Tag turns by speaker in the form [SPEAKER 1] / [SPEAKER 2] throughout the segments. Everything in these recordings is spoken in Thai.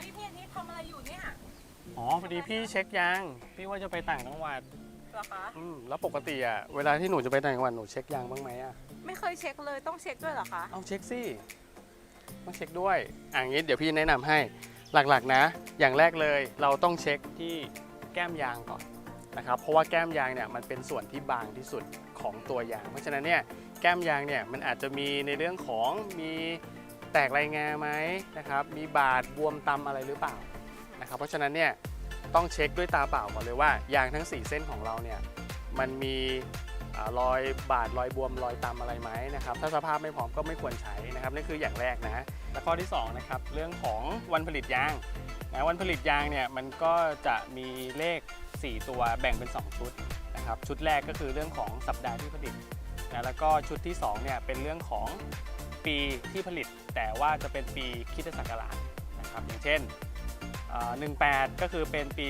[SPEAKER 1] ฮ้ยพี่อันนี้ทำอะไรอยู่เนี่ย
[SPEAKER 2] อ๋อพอดีพี่เช็คยางพี่ว่าจะไปต่างจังหวัด
[SPEAKER 1] เหรอคะ
[SPEAKER 2] อืมแล้วปกติอะเวลาที่หนูจะไปต่างจังหวัดหนูเช็คยางบ้างไหมอะ
[SPEAKER 1] ไม่เคยเช็คเลยต้องเช็คด้วยเหรอคะ
[SPEAKER 2] เอาเช็คสิต้องเช็คด้วยอะงี้เดี๋ยวพี่แนะนำให้หลักๆนะ อย่างแรกเลยเราต้องเช็คที่แก้มยางก่อนนะครับเพราะว่าแก้มยางเนี่ยมันเป็นส่วนที่บางที่สุดของตัวยาง เพราะฉะนั้นเนี่ยแก้มยางเนี่ยมันอาจจะมีในเรื่องของมี แตกไรายงาไหมนะครับ มีบาดบวมตำอะไรหรือเปล่านะครับ เพราะฉะนั้นเนี่ยต้องเช็คด้วยตาเปล่าก่อนเลยว่ายางทั้ง 4 เส้นของเราเนี่ยมันมีรอยบาดรอยบวมรอยตำอะไรไหมนะครับ ถ้าสภาพไม่พร้อมก็ไม่ควรใช้นะครับนั่คืออย่างแรกนะและข้อที่สองนะครับเรื่องของวันผลิตยางนะวันผลิตยางเนี่ยมันก็จะมีเลข 4 ตัวแบ่งเป็น 2 ชุดนะครับชุดแรกก็คือเรื่องของสัปดาห์ที่ผลิตนะแล้วก็ชุดที่2เนี่ยเป็นเรื่องของ ปีที่ผลิต แต่ว่าจะเป็นปีคริดศักราชนะครับอย่างเช่น 18 ก็คือเป็นปี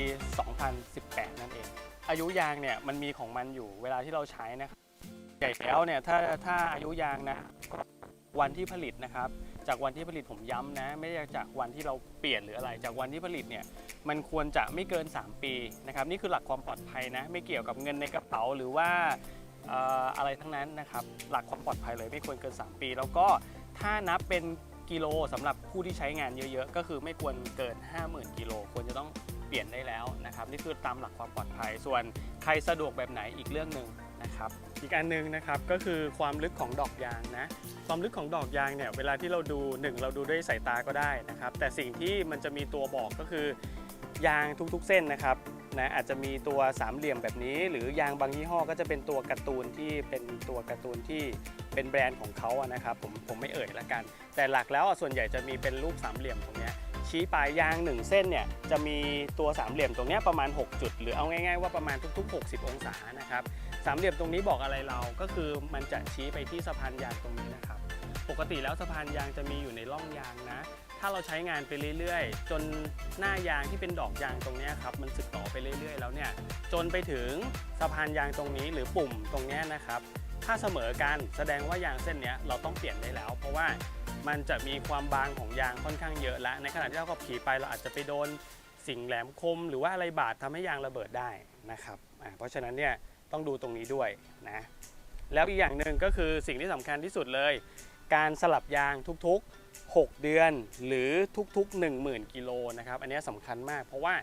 [SPEAKER 2] 2018 นั่นเอง อายุยางเนี่ยมันมีของมันอยู่เวลาที่เราใช้นะครับใหญ่แล้วเนี่ยถ้าถ้าอายุยางนะวันที่ผลิตนะครับ จากวันที่ผลิตผมย้ำนะ ไม่ใช่จากวันที่เราเปลี่ยนหรืออะไร จากวันที่ผลิตเนี่ยมันควรจะไม่เกิน 3 ปีนะครับนี่คือหลักความปลอดภัยนะ ไม่เกี่ยวกับเงินในกระเป๋าหรือว่า อะไรทั้งนั้นนะครับ หลักความปลอดภัยเลยไม่ควรเกิน 3 ปี แล้วก็ถ้านับเป็นกิโลสำหรับผู้ที่ใช้งานเยอะๆ ก็คือไม่ควรเกิน 50,000 กิโลควรจะต้องเปลี่ยนได้แล้วนะครับ นี่คือตามหลักความปลอดภัย ส่วนใครสะดวกแบบไหนอีกเรื่องหนึ่งนะครับ อีกอันหนึ่งนะครับก็คือความลึกของดอกยางนะ ความลึกของดอกยางเนี่ยเวลาที่เราดูหนึ่งเราดูด้วยสายตาก็ได้นะครับ แต่สิ่งที่มันจะมีตัวบอกก็คือยางทุกๆเส้นนะครับ นะอาจจะมีตัวสามเหลี่ยมแบบนี้ หรือยางบางยี่ห้อก็จะเป็นตัวการ์ตูนที่เป็นตัวการ์ตูนที่เป็นแบรนด์ของเขาอะนะครับผมผมไม่เอ่ยละกัน แต่หลักแล้วส่วนใหญ่จะมีเป็นรูปสามเหลี่ยมตรงนี้ชี้ปลายยางหนึ่งเส้นเนี่ยจะมีตัวสามเหลี่ยมตรงนี้ประมาณ 6 จุด หรือเอาง่ายๆว่าประมาณทุกๆ 60 องศานะครับสามเหลี่ยมตรงนี้บอกอะไรเราก็คือมันจะชี้ไปที่สะพานยางตรงนี้นะครับปกติแล้วสะพานยางจะมีอยู่ในร่องยางนะ ถ้าเราใช้งานไปเรื่อยๆ จนหน้ายางที่เป็นดอกยางตรงนี้ครับมันสึกต่อไปเรื่อยๆ แล้วเนี่ยจนไปถึงสะพานยางตรงนี้หรือปุ่มตรงนี้นะครับ ถ้าเสมอกันแสดงว่ายางเส้นนี้เราต้องเปลี่ยนได้แล้ว เพราะว่ามันจะมีความบางของยางค่อนข้างเยอะและในขณะที่เราขับขี่ไปเราอาจจะไปโดนสิ่งแหลมคม หรือว่าอะไรบาดทำให้ยางระเบิดได้นะครับเพราะฉะนั้นเนี่ยต้องดูตรงนี้ด้วยนะแล้วอีกอย่างหนึ่งก็คือสิ่งที่สำคัญที่สุดเลย การสลับยางทุกๆ 6 เดือนหรือทุกๆ 10,000 กิโลนะครับ อันนี้สำคัญมากเพราะว่า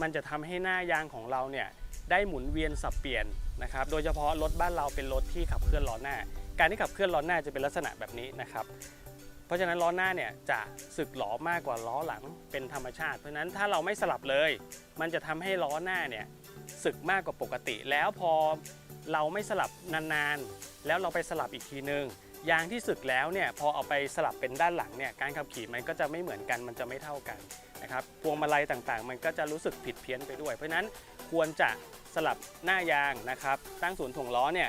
[SPEAKER 2] มันจะทำให้หน้ายางของเราเนี่ยได้หมุนเวียนสับเปลี่ยนนะครับ โดยเฉพาะรถบ้านเราเป็นรถที่ขับเคลื่อนล้อหน้า การที่ขับเคลื่อนล้อหน้าจะเป็นลักษณะแบบนี้นะครับ เพราะฉะนั้นล้อหน้าเนี่ยจะสึกหลอมากกว่าล้อหลังเป็นธรรมชาติ เพราะฉะนั้นถ้าเราไม่สลับเลย มันจะทำให้ล้อหน้าเนี่ยสึกมากกว่าปกติ แล้วพอเราไม่สลับนานๆ แล้วเราไปสลับอีกทีนึง ยางที่สึกแล้วเนี่ยพอเอาไปสลับเป็นด้านหลังเนี่ยการขับขี่มันก็จะไม่เหมือนกันมันจะไม่เท่ากันนะครับพวงมาลัยต่างๆ มันก็จะรู้สึกผิดเพี้ยนไปด้วย เพราะนั้นควรจะสลับหน้ายางนะครับตั้งศูนย์ถ่วงล้อเนี่ย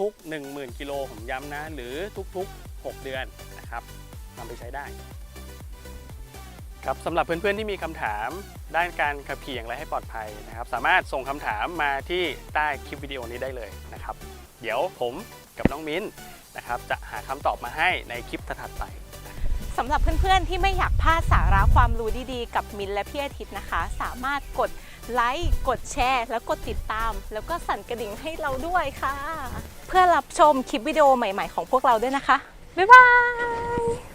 [SPEAKER 2] ทุกๆ 10,000กิโลผมย้ำนะหรือทุกๆ 6 เดือนนะครับนำไปใช้ได้ครับสำหรับเพื่อนๆที่มีคำถามด้านการขับขี่อย่างไรให้ปลอดภัยนะครับ สามารถส่งคำถามมาที่ใต้คลิปวิดีโอนี้ได้เลยนะครับ เดี๋ยวผมกับน้องมิ้น นะครับ จะหาคำตอบมาให้ในคลิปถัดไป
[SPEAKER 1] สำหรับเพื่อนๆ ที่ไม่อยากพลาดสาระความรู้ดีๆ กับมินและพี่อาทิตย์นะคะ สามารถกดไลค์ กดแชร์ แล้วกดติดตาม แล้วก็สั่นกระดิ่งให้เราด้วยค่ะ เพื่อรับชมคลิปวิดีโอใหม่ๆ ของพวกเราด้วยนะคะ บ๊ายบาย